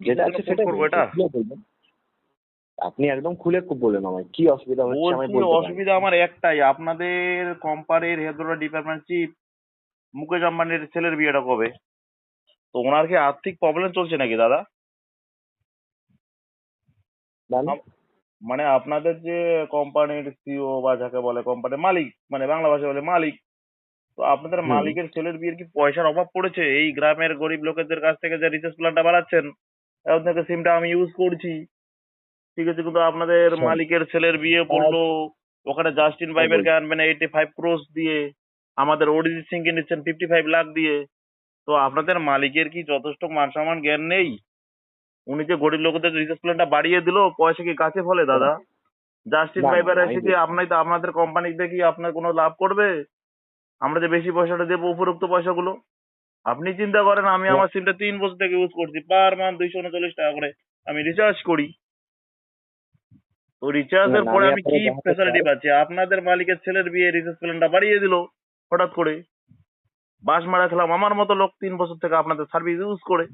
যেটা আছে সেটা করব এটা? আপনি একদম খুলে বলবেন আমায় কি অসুবিধা হচ্ছে বলতে অসুবিধা আমার একটাই আপনাদের কোম্পানির হেদরা ডিপার্টমেন্ট চিফ মুকেশ আম্বানির ছেলের বিয়েটা কবে? তো ওনার কি আর্থিক প্রবলেম চলছে নাকি দাদা? মানে? মানে আপনাদের যে কোম্পানির সিও বা যাকে বলে কোম্পানির মালিক মানে বাংলা ভাষায় বলে মালিক তো আপনাদের মালিকের ছেলের বিয়ের কি পয়সার অভাব পড়েছে? এই গ্রামের গরিব লোকেদের কাছ থেকে যে রিচার্জ প্ল্যানটা বাড়াচ্ছেন থেকে সিমটা আমি ইউজ করছি। ঠিক আছে কিন্তু আপনাদের। মালিকের ছেলের বিয়ে পড়ল। ওখানে জাস্টিন বাইবেলকে আনবেন এইটি ফাইভ ক্রোস দিয়ে আমাদের অরিজিৎ সিংকে নিচ্ছেন ফিফটি ফাইভ লাখ দিয়ে। তো আপনাদের মালিকের কি যথেষ্ট মান সম্মান জ্ঞান নেই? উনি যে গরিব লোকদের রিচার্জ প্ল্যানটা বাড়িয়ে দিলো পয়সা কি গাছে ফলে দাদা? জাস্টিন বাইবার এসে কি আপনার তো আপনাদের কোম্পানিতে কি আপনার কোনো লাভ করবে? আমরা যে বেশি পয়সাটা দেবো উপরোক্ত পয়সাগুলো? আপনি চিন্তা করেন আমি। আমার সিমটা তিন বছর থেকে ইউজ করছি পার মান্থ দুইশো উনচল্লিশ টাকা করে আমি রিচার্জ করি। তো রিচার্জের পরে আমি কি ফ্যাসিলিটি পাচ্ছি? আপনাদের মালিকের ছেলের বিয়ে রিচার্জ প্ল্যানটা বাড়িয়ে দিল হঠাৎ করে। বাস মারা খেলাম আমার মতো লোক তিন বছর থেকে আপনাদের সার্ভিস ইউজ করে।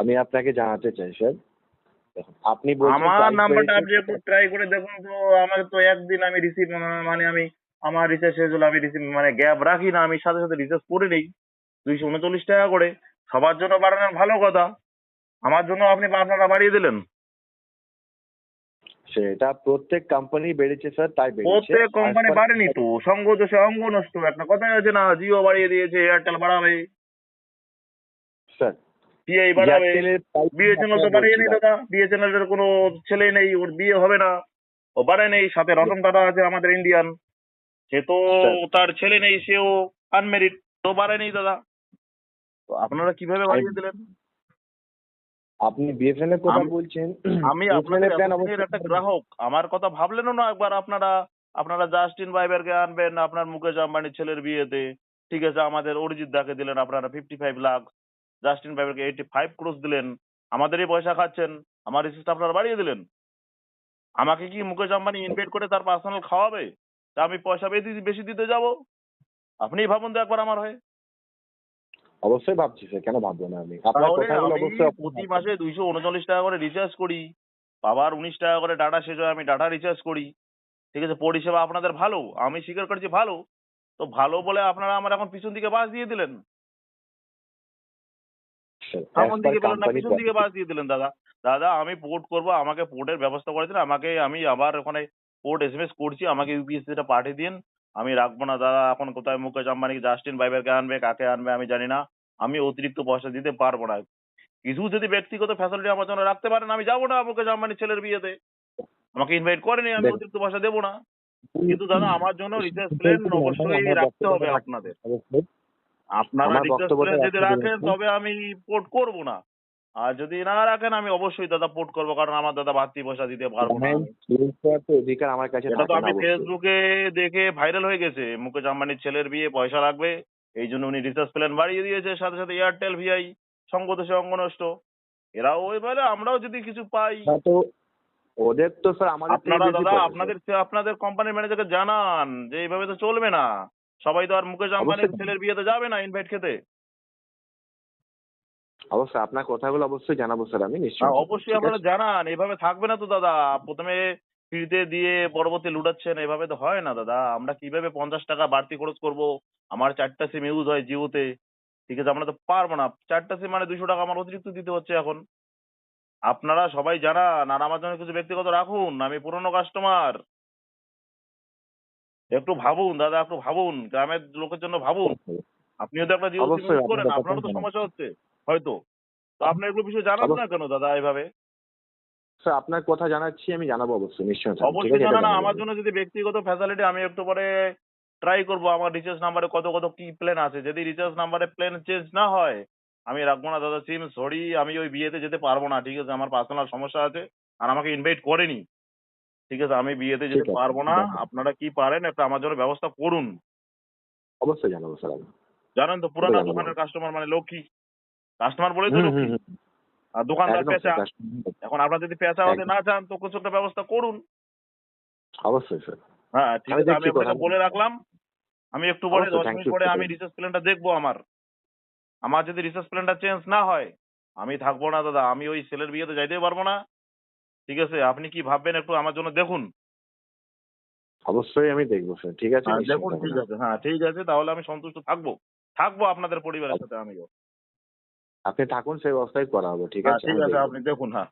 আমি আপনাকে জানাতে চাই স্যার। আপনি আমার নাম্বারটা আপনি একটু ট্রাই করে দেখুন তো আমার তো একদিন আমি রিসিভ মানে আমি আমার রিচার্জ শেষ হলে আমি রিসিভ মানে গ্যাপ রাখি না আমি সাথে সাথে রিচার্জ করে নেই। দুইশো উনচল্লিশ টাকা করে। সবার জন্য বাড়ানোর ভালো কথা। আমার জন্য আপনি আপনারা বাড়িয়ে দিলেন। সেটা প্রত্যেক কোম্পানি বেড়েছে স্যার তাই বেড়েছে। প্রত্যেক কোম্পানি বাড়েনি তো। সঙ্গ দোষে অঙ্গ নষ্ট। একটা কথাই আছে না জিও বাড়িয়ে দিয়েছে এয়ারটেল বাড়াবে। স্যার টিআই বাড়াবে। বিএসএনএল তো বাড়িয়ে নেই দাদা। বিএসএনএল এর কোনো ছেলে নেই ওর বিয়ে হবে না। ও বাড়ে নেই। সাথে রতন টাটা আছে আমাদের ইন্ডিয়ান সে তো তার ছেলে নেই সেও আনমেরিড তো নেই দাদা তো আপনারা কীভাবে বাড়িয়ে দিলেন আপনি এর কথা বলছেন আমি আপনাদের একটা গ্রাহক আমার কথা ভাবলেনও না একবার আপনারা আপনারা জাস্টিন বাইবারকে আনবেন আপনার মুকেশ আম্বানির ছেলের বিয়েতে ঠিক আছে আমাদের অরিজিৎ দাকে দিলেন আপনারা ফিফটি ফাইভ লাখ জাস্টিন বাইবারকে এইটি ফাইভ ক্রোস দিলেন আমাদেরই পয়সা খাচ্ছেন আমার রিসিপ্ট আপনারা বাড়িয়ে দিলেন আমাকে কি মুকেশ আম্বানি ইনভাইট করে তার পার্সোনাল খাওয়াবে তা আমি পয়সা বেশি বেশি দিতে যাব। আপনিই ভাবুন তো একবার আমার হয়ে। অবশ্যই ভাবছি স্যার কেন ভাববো না আমি? আপনার কথাগুলো অবশ্যই প্রতি মাসে দুইশো উনচল্লিশ টাকা করে রিচার্জ করি। আবার উনিশ টাকা করে ডাটা শেষ হয় আমি ডাটা রিচার্জ করি। ঠিক আছে পরিষেবা আপনাদের ভালো আমি স্বীকার করছি ভালো। তো ভালো বলে আপনারা আমার এখন পিছন দিকে বাস দিয়ে দিলেন। সামন দিকে পেলেন না পিছন দিকে বাস দিয়ে দিলেন দাদা। দাদা আমি পোর্ট করব আমাকে পোর্টের ব্যবস্থা করে দিন আমাকে আমি আবার ওখানে পোর্ট এস এম এস করছি আমাকে ইউপিএসসি টা পাঠিয়ে দিন। আমি রাখব না দাদা এখন কোথায় মুকেশ আম্বানি জাস্টিন বাইবারকে আনবে কাকে আনবে আমি জানি না। আমি অতিরিক্ত পয়সা দিতে পারব না। কিছু যদি ব্যক্তিগত ফ্যাসিলিটি আমার জন্য রাখতে পারেন আমি যাব না মুকেশ আম্বানির ছেলের বিয়েতে। আমাকে ইনভাইট করেনি আমি অতিরিক্ত পয়সা দেবো না। কিন্তু দাদা আমার জন্য রিচার্জ প্ল্যান অবশ্যই রাখতে হবে আপনাদের। আপনারা রিচার্জ প্ল্যান যদি রাখেন তবে আমি পোর্ট করব না। আর যদি না রাখেন আমি অবশ্যই দাদা পোর্ট করব কারণ আমার দাদা বাড়তি পয়সা দিতে পারব না। অধিকার আমার কাছে এটা তো আমি ফেসবুকে দেখে ভাইরাল হয়ে গেছে। মুকেশ আম্বানির ছেলের বিয়ে পয়সা লাগবে এই জন্য উনি রিচার্জ প্ল্যান বাড়িয়ে দিয়েছে সাথে সাথে এয়ারটেল ভিআই সঙ্গদোষে অঙ্গ নষ্ট। এরাও ওই বলে আমরাও যদি কিছু পাই। তো ওদের তো স্যার আমাদের আপনারা দাদা আপনাদের আপনাদের কোম্পানির ম্যানেজারকে জানান যে এইভাবে তো চলবে না। সবাই তো আর মুকেশ আম্বানির। ছেলের বিয়েতে যাবে না ইনভাইট খেতে। অবশ্যই আপনার কথাগুলো অবশ্যই জানাব স্যার আমি হ্যাঁ, নিশ্চয়ই অবশ্যই আপনারা জানান এভাবে থাকবে না তো দাদা প্রথমে ফ্রিতে দিয়ে পরবর্তী লুটাচ্ছেন এভাবে তো হয় না দাদা আমরা কীভাবে পঞ্চাশ টাকা বাড়তি খরচ করব? আমার চারটা সিম ইউজ হয় জিওতে ঠিক আছে আমরা তো পারব না চারটা সিম মানে দুশো টাকা আমার অতিরিক্ত দিতে হচ্ছে এখন। আপনারা সবাই জানান আর আমার জন্য কিছু ব্যক্তিগত রাখুন আমি পুরনো কাস্টমার একটু ভাবুন দাদা একটু ভাবুন গ্রামের লোকের জন্য ভাবুন। আপনিও তো একটা জিও ইউজ করেন আপনারও তো সমস্যা হচ্ছে। হয়তো। তো আপনার এগুলো বিষয়ে জানান না কেন দাদা এভাবে? স্যার আপনার কথা জানাচ্ছি আমি জানাব অবশ্যই নিশ্চয়ই অবশ্যই জানা না আমার জন্য যদি ব্যক্তিগত ফ্যাসিলিটি আমি একটু পরে ট্রাই করব আমার রিচার্জ নাম্বারে কত কত কি প্ল্যান আছে। যদি রিচার্জ নাম্বারে প্ল্যান চেঞ্জ না হয় আমি রাখব না দাদা সিম সরি আমি ওই বিয়েতে যেতে পারব না ঠিক আছে? আমার পার্সোনাল সমস্যা আছে আর আমাকে ইনভাইট করেনি ঠিক আছে? আমি বিয়েতে যেতে পারব না আপনারা কি পারেন একটা আমার জন্য ব্যবস্থা করুন। অবশ্যই জানাব স্যার জানেন তো পুরানো দোকানের কাস্টমার মানে লক্ষ্মী। কাস্টমার বলেই তো। আর দোকানদার পেঁচা। এখন আপনারা যদি পেঁচা হতে না চান তো কিছু একটা ব্যবস্থা করুন। অবশ্যই স্যার হ্যাঁ ঠিক আছে আমি আপনাকে বলে রাখলাম। আমি একটু পরে দশ মিনিট পরে. আমি রিচার্জ প্ল্যানটা দেখব আমার। আমার যদি রিসার্চ প্ল্যানটা চেঞ্জ না হয় আমি থাকব না দাদা। আমি ওই ছেলের বিয়েতে যাইতে পারব না। ঠিক আছে আপনি কি ভাববেন একটু আমার জন্য দেখুন। অবশ্যই আমি দেখব স্যার ঠিক আছে হ্যাঁ, দেখুন ঠিক আছে। হ্যাঁ ঠিক আছে তাহলে আমি সন্তুষ্ট থাকব। থাকব আপনাদের পরিবারের সাথে আমিও। আপনি থাকুন সেই ব্যবস্থাই করা হবে ঠিক হ্যাঁ আছে ঠিক আছে আপনি দেখুন হ্যাঁ।